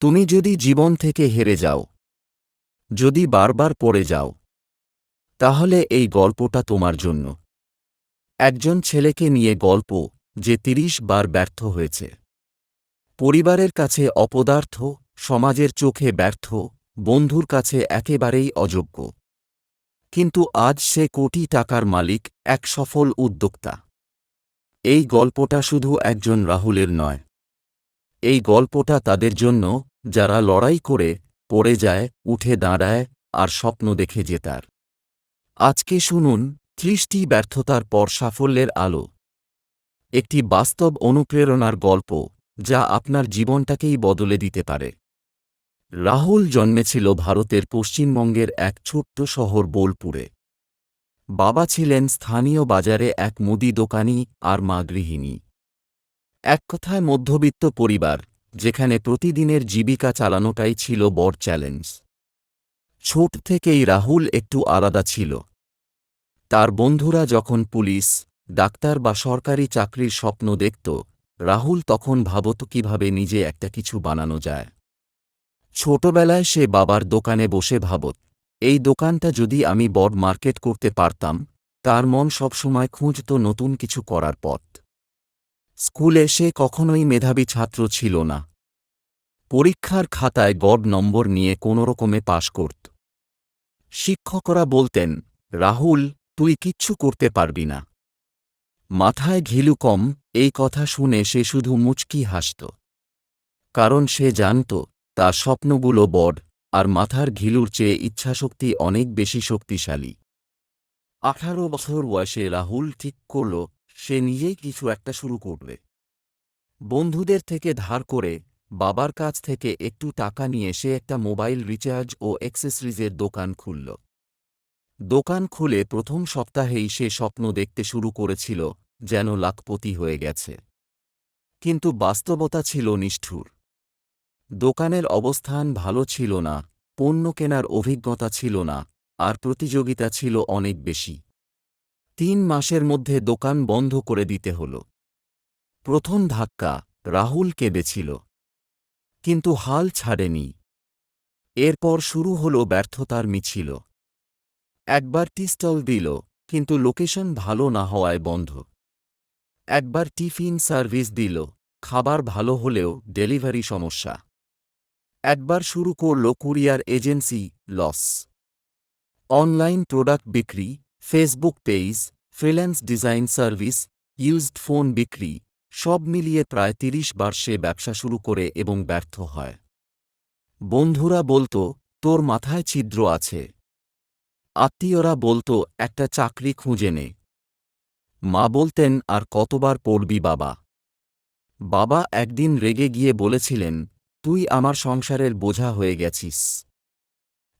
তুমি যদি জীবন থেকে হেরে যাও, যদি বারবার পড়ে যাও, তাহলে এই গল্পটা তোমার জন্য। একজন ছেলেকে নিয়ে গল্প যে তিরিশ বার ব্যর্থ হয়েছে। পরিবারের কাছে অপদার্থ, সমাজের চোখে ব্যর্থ, বন্ধুর কাছে একেবারেই অযোগ্য। কিন্তু আজ সে কোটি টাকার মালিক, এক সফল উদ্যোক্তা। এই গল্পটা শুধু একজন রাহুলের নয়। এই গল্পটা তাদের জন্য যারা লড়াই করে পড়ে যায়, উঠে দাঁড়ায় আর স্বপ্ন দেখে জেতার। আজকে শুনুন ত্রিশটি ব্যর্থতার পর সাফল্যের আলো। একটি বাস্তব অনুপ্রেরণার গল্প যা আপনার জীবনটাকেই বদলে দিতে পারে। রাহুল জন্মেছিল ভারতের পশ্চিমবঙ্গের এক ছোট্ট শহর বোলপুরে। বাবা ছিলেন স্থানীয় বাজারে এক মুদি দোকানি আর মা গৃহিণী। এক কথায় মধ্যবিত্ত পরিবার যেখানে প্রতিদিনের জীবিকা চালানোটাই ছিল বড় চ্যালেঞ্জ ছোট থেকেই রাহুল একটু আলাদা ছিল। তার বন্ধুরা যখন পুলিশ, ডাক্তার বা সরকারি চাকরির স্বপ্ন দেখত, রাহুল তখন ভাবত কীভাবে নিজে একটা কিছু বানানো যায়। ছোটবেলায় সে বাবার দোকানে বসে ভাবত, এই দোকানটা যদি আমি বড় মার্কেট করতে পারতাম, তার মন সবসময় খুঁজত নতুন কিছু করার পথ। স্কুলে সে কখনোই মেধাবী ছাত্র ছিল না। পরীক্ষার খাতায় গড় নম্বর নিয়ে কোনোরকমে পাশ করত। শিক্ষকরা বলতেন, রাহুল, তুই কিচ্ছু করতে পারবি না। মাথায় ঘিলু কম, এই কথা শুনে সে শুধু মুচকি হাসত। কারণ সে জানত, তার স্বপ্নগুলো বড়, আর মাথার ঘিলুর চেয়ে ইচ্ছাশক্তি অনেক বেশি শক্তিশালী। আঠারো বছর বয়সে রাহুল ঠিক করল সে নিজেই কিছু একটা শুরু করবে। বন্ধুদের থেকে ধার করে বাবার কাছ থেকে একটু টাকা নিয়ে সে একটা মোবাইল রিচার্জ ও অ্যাক্সেসরিজের দোকান খুলল। দোকান খুলে প্রথম সপ্তাহেই সে স্বপ্ন দেখতে শুরু করেছিল যেন লাখপতি হয়ে গেছে। কিন্তু বাস্তবতা ছিল নিষ্ঠুর। দোকানের অবস্থান ভালো ছিল না, পণ্য কেনার অভিজ্ঞতা ছিল না, আর প্রতিযোগিতা ছিল অনেক বেশি। তিন মাসের মধ্যে দোকান বন্ধ করে দিতে হল। প্রথম ধাক্কা রাহুল কেঁদেছিল কিন্তু হাল ছাড়েনি। এরপর শুরু হল ব্যর্থতার মিছিল। একবার টি স্টল দিল, কিন্তু লোকেশন ভালো না হওয়ায় বন্ধ। একবার টিফিন সার্ভিস দিল, খাবার ভালো হলেও ডেলিভারি সমস্যা। একবার শুরু করল courier agency, loss. Online product বিক্রি Facebook page freelance design service used phone বিক্রি সব মিলিয়ে প্রায় তিরিশ বার সে ব্যবসা শুরু করে এবং ব্যর্থ হয়। বন্ধুরা বলতো, তোর মাথায় ছিদ্র আছে। আত্মীয়রা বলতো, একটা চাকরি খুঁজে নে। মা বলতেন, আর কতবার পড়বি বাবা? বাবা একদিন রেগে গিয়ে বলেছিলেন, তুই আমার সংসারের বোঝা হয়ে গেছিস।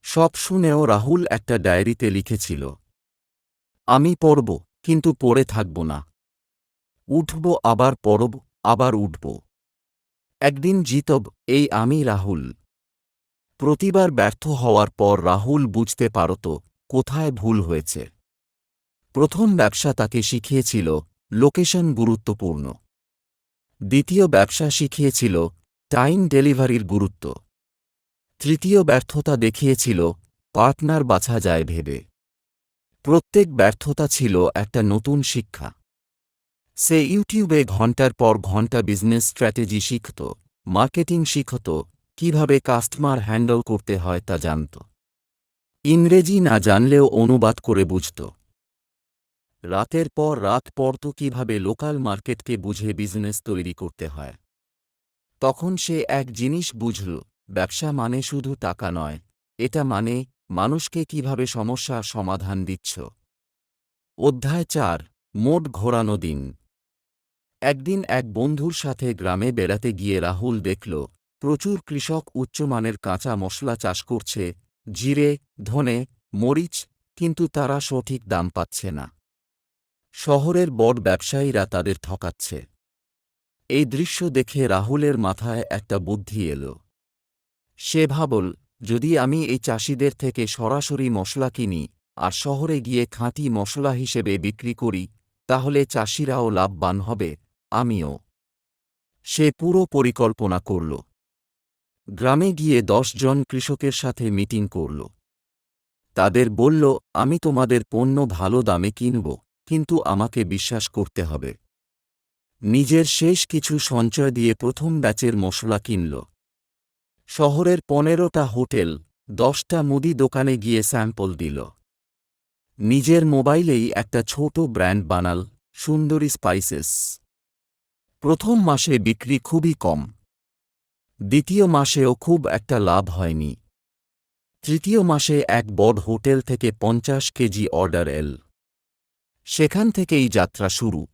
সব শুনেও রাহুল একটা ডায়েরিতে লিখেছিল আমি পড়ব, কিন্তু পড়ে থাকব না। উঠব, আবার পড়ব, আবার উঠব। একদিন জিতব, এই আমি রাহুল। প্রতিবার ব্যর্থ হওয়ার পর রাহুল বুঝতে পারত, কোথায় ভুল হয়েছে। প্রথম ব্যবসা তাকে শিখিয়েছিল, লোকেশন গুরুত্বপূর্ণ। দ্বিতীয় ব্যবসা শিখিয়েছিল, টাইম ডেলিভারির গুরুত্ব। তৃতীয় ব্যর্থতা দেখিয়েছিল, পার্টনার বাছা যায় ভেবে। প্রত্যেক ব্যর্থতা ছিল একটা নতুন শিক্ষা। সে ইউটিউবে ঘণ্টার পর ঘণ্টা বিজনেস স্ট্র্যাটেজি শিখত মার্কেটিং শিখত, কীভাবে কাস্টমার হ্যান্ডল করতে হয় তা জানত। ইংরেজি না জানলেও অনুবাদ করে বুঝত। রাতের পর রাত পড়ত কীভাবে লোকাল মার্কেটকে বুঝে বিজনেস তৈরি করতে হয়। তখন সে এক জিনিস বুঝল, ব্যবসা মানে শুধু টাকা নয়, এটা মানে মানুষকে কীভাবে সমস্যা সমাধান দিচ্ছ? অধ্যায় চার, মোট ঘোরানো দিন। একদিন এক বন্ধুর সাথে গ্রামে বেড়াতে গিয়ে রাহুল দেখল, প্রচুর কৃষক উচ্চমানের কাঁচা মশলা চাষ করছে, জিরে, ধনে, মরিচ, কিন্তু তারা সঠিক দাম পাচ্ছে না। শহরের বড় ব্যবসায়ীরা তাদের ঠকাচ্ছে। এই দৃশ্য দেখে রাহুলের মাথায় একটা বুদ্ধি এল। সে ভাবল যদি আমি এই চাষিদের থেকে সরাসরি মশলা কিনি আর শহরে গিয়ে খাঁটি মশলা হিসেবে বিক্রি করি, তাহলে চাষিরাও লাভবান হবে, আমিও। সে পুরো পরিকল্পনা করল। গ্রামে গিয়ে দশ জন কৃষকের সাথে মিটিং করল। তাদের বলল, আমি তোমাদের পণ্য ভালো দামে কিনব, কিন্তু আমাকে বিশ্বাস করতে হবে। নিজের শেষ কিছু সঞ্চয় দিয়ে প্রথম ব্যাচের মশলা কিনল। শহরের পনেরোটা হোটেল, দশটা মুদি দোকানে গিয়ে স্যাম্পল দিল। নিজের মোবাইলেই একটা ছোট ব্র্যান্ড বানাল, সুন্দরী স্পাইসেস। প্রথম মাসে বিক্রি খুবই কম। দ্বিতীয় মাসেও খুব একটা লাভ হয়নি। তৃতীয় মাসে এক বড় হোটেল থেকে পঞ্চাশ কেজি অর্ডার এল। সেখান থেকেই যাত্রা শুরু।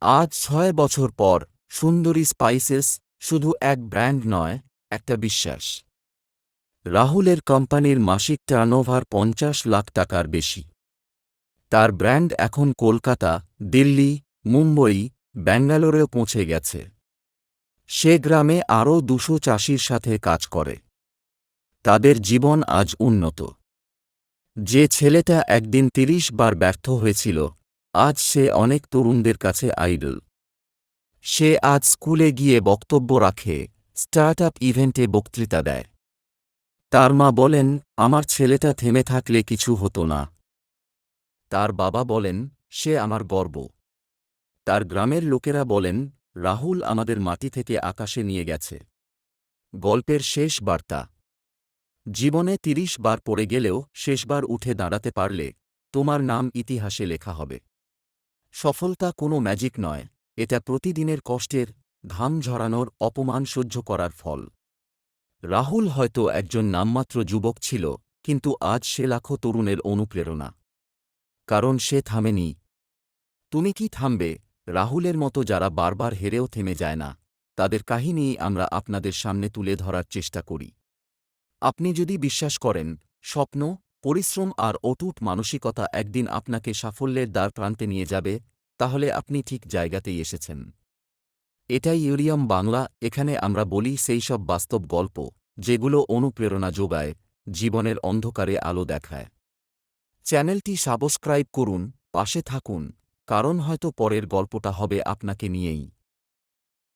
আজ ছয় বছর পর সুন্দরী স্পাইসেস শুধু এক ব্র্যান্ড নয় একটা বিশ্বাস। রাহুলের কোম্পানির মাসিক টার্নওভার পঞ্চাশ লাখ টাকার বেশি। তার ব্র্যান্ড এখন কলকাতা, দিল্লি, মুম্বই, ব্যাঙ্গালোরেও পৌঁছে গেছে। সে গ্রামে আরও দুশো চাষির সাথে কাজ করে। তাদের জীবন আজ উন্নত। যে ছেলেটা একদিন তিরিশ বার ব্যর্থ হয়েছিল, আজ সে অনেক তরুণদের কাছে আইডল সে আজ স্কুলে গিয়ে বক্তব্য রাখে স্টার্ট আপ ইভেন্টে বক্তৃতা দেয়। তার মা বলেন, আমার ছেলেটা থেমে থাকলে কিছু হতো না। তার বাবা বলেন, সে আমার গর্ব। তার গ্রামের লোকেরা বলেন, রাহুল আমাদের মাটি থেকে আকাশে নিয়ে গেছে। গল্পের শেষ বার্তা। জীবনে তিরিশ বার পড়ে গেলেও শেষবার উঠে দাঁড়াতে পারলে তোমার নাম ইতিহাসে লেখা হবে। সফলতা কোনো ম্যাজিক নয়, এটা প্রতিদিনের কষ্টের ঘাম ঝরানোর অপমান সহ্য করার ফল। রাহুল হয়তো একজন নামমাত্র যুবক ছিল, কিন্তু আজ সে লাখো তরুণের অনুপ্রেরণা। কারণ সে থামেনি। তুমি কি থামবে? রাহুলের মতো যারা বারবার হেরেও থেমে যায় না, তাদের কাহিনী আমরা আপনাদের সামনে তুলে ধরার চেষ্টা করি। আপনি যদি বিশ্বাস করেন, স্বপ্ন, পরিশ্রম আর অটুট মানসিকতা একদিন আপনাকে সাফল্যের দ্বার প্রান্তে নিয়ে যাবে, তাহলে আপনি ঠিক জায়গাতেই এসেছেন। এটাই ইউরিয়াম বাংলা, এখানে আমরা বলি সেই সব বাস্তব গল্প, যেগুলো অনুপ্রেরণা যোগায়, জীবনের অন্ধকারে আলো দেখায়। চ্যানেলটি সাবস্ক্রাইব করুন, পাশে থাকুন, কারণ হয়তো পরের গল্পটা হবে আপনাকে নিয়েই।